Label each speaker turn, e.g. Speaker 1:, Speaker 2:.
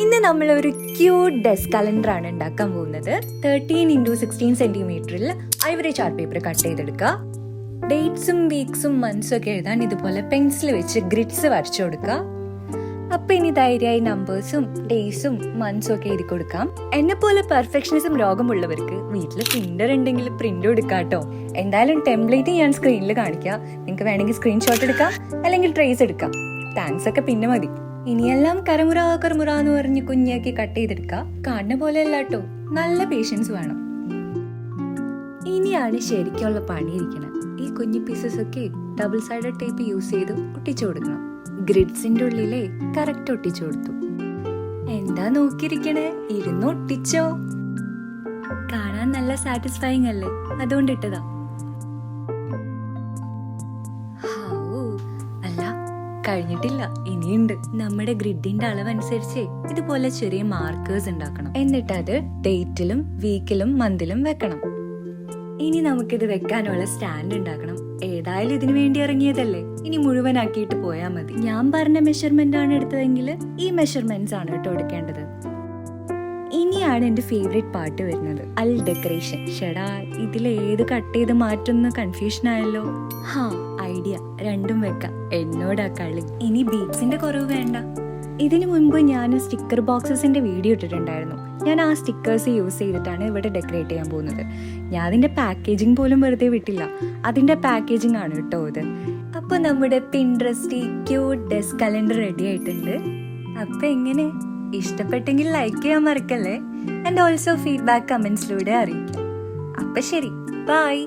Speaker 1: ഇന്ന് നമ്മൾ ഒരു ക്യൂട്ട് ഡെസ്ക് ആണ് ഉണ്ടാക്കാൻ പോകുന്നത്. തേർട്ടീൻ ഇന്റു സിക്സ്റ്റീൻ സെന്റിമീറ്ററിൽ ഐവറി ചാർട്ട് പേപ്പർ കട്ട് ചെയ്തെടുക്കുക. ഡേറ്റ്സും വീക്സും മന്ത്സും ഒക്കെ എഴുതാൻ ഇതുപോലെ പെൻസിൽ വെച്ച് ഗ്രിഡ്സ് വരച്ചു കൊടുക്കുക. അപ്പൊ ഇനി ധൈര്യമായി നമ്പേഴ്സും ഡേയ്സും മന്ത്സും ഒക്കെ എഴുതി കൊടുക്കാം. എന്നെ പോലെ പെർഫെക്ഷനിസം രോഗമുള്ളവർക്ക് വീട്ടിൽ പ്രിന്റർ ഉണ്ടെങ്കിൽ പ്രിന്റ് കേട്ടോ എന്തായാലും ടെംപ്ലേറ്റ് ഞാൻ സ്ക്രീനിൽ കാണിക്കാം. നിങ്ങൾക്ക് വേണമെങ്കിൽ സ്ക്രീൻഷോട്ട് എടുക്കാം. അല്ലെങ്കിൽ ട്രേസ് എടുക്കാം. താങ്ക്സ് ഒക്കെ പിന്നെ മതി. ഇനിയെല്ലാം കരമുറ കരമുറ എന്ന് പറഞ്ഞ് കുഞ്ഞാക്കി കട്ട് ചെയ്തെടുക്കുക കാണുന്ന പോലെ അല്ല കേട്ടോ നല്ല പേഷ്യൻസ് വേണം. ഇനിയാണ് ശരിക്കുള്ള പണിയിരിക്കണം. ഈ കുഞ്ഞു പീസസ് ഒക്കെ ഡബിൾ സൈഡഡ് ടേപ്പ് യൂസ് ചെയ്ത് ഒട്ടിച്ചു കൊടുക്കണം. ഗ്രിഡ്സിന്റെ ഉള്ളിലെ കറക്റ്റ് ഒട്ടിച്ചു കൊടുത്തു. എന്താ നോക്കിയിരിക്കണേ? ഇരുന്ന് ഒട്ടിച്ചോ? കാണാൻ നല്ല സാറ്റിസ്ഫൈങ് അല്ലേ? അതുകൊണ്ട് ഇട്ടതാ. കഴിഞ്ഞിട്ടില്ല. ഇനിയുണ്ട്. നമ്മുടെ ഗ്രിഡിന്റെ അളവനുസരിച്ച് ഇതുപോലെ ചെറിയ മാർക്കേഴ്സ് ഉണ്ടാക്കണം. എന്നിട്ട് അത് ഡേറ്റിലും വീക്കിലും മന്തിലും വെക്കണം. ഇനി നമുക്കിത് വെക്കാനുള്ള സ്റ്റാൻഡ് ഉണ്ടാക്കണം. ഏതായാലും ഇതിനു വേണ്ടി ഇറങ്ങിയതല്ലേ? ഇനി മുഴുവനാക്കിയിട്ട് പോയാൽ മതി. ഞാൻ പറഞ്ഞ മെഷർമെന്റ് ആണ് എടുത്തതെങ്കിൽ ഈ മെഷർമെന്റ്സ് ആണ് കേട്ടോ എടുക്കേണ്ടത്. ഇനിയാണ് എന്റെ ഫേവറേറ്റ് പാട്ട് വരുന്നത്. അൽ ഡെക്കറേഷൻ. ഷെടാ ഇതിൽ ഏത് കട്ട് ചെയ്ത് മാറ്റുന്ന കൺഫ്യൂഷൻ ആയല്ലോ. ഹാ ഐഡിയ. രണ്ടും വെക്കാം. എന്നോടാ കളി. ഇനി ബീറ്റ്സിന്റെ കുറവ് വേണ്ട. ഇതിനു മുൻപ് ഞാൻ സ്റ്റിക്കർ ബോക്സസിന്റെ വീഡിയോ ഇട്ടിട്ടുണ്ടായിരുന്നു. ഞാൻ ആ സ്റ്റിക്കേഴ്സ് യൂസ് ചെയ്തിട്ടാണ് ഇവിടെ ഡെക്കറേറ്റ് ചെയ്യാൻ പോകുന്നത്. ഞാൻ അതിന്റെ പാക്കേജിങ് പോലും വെറുതെ വിട്ടില്ല. അതിന്റെ പാക്കേജിംഗ് ആണ് കേട്ടോ ഇത്. അപ്പോൾ നമ്മുടെ പിൻട്രസ്റ്റി ക്യൂട്ട് ഡെസ്ക് കലണ്ടർ റെഡി ആയിട്ടുണ്ട്. അപ്പൊ എങ്ങനെ? ഇഷ്ടപ്പെട്ടെങ്കിൽ ലൈക്ക് ചെയ്യാൻ മറക്കല്ലേ. ആൻഡ് ഓൾസോ ഫീഡ്ബാക്ക് കമൻസിലൂടെ അറിയിക്കാം. അപ്പൊ ശരി. ബൈ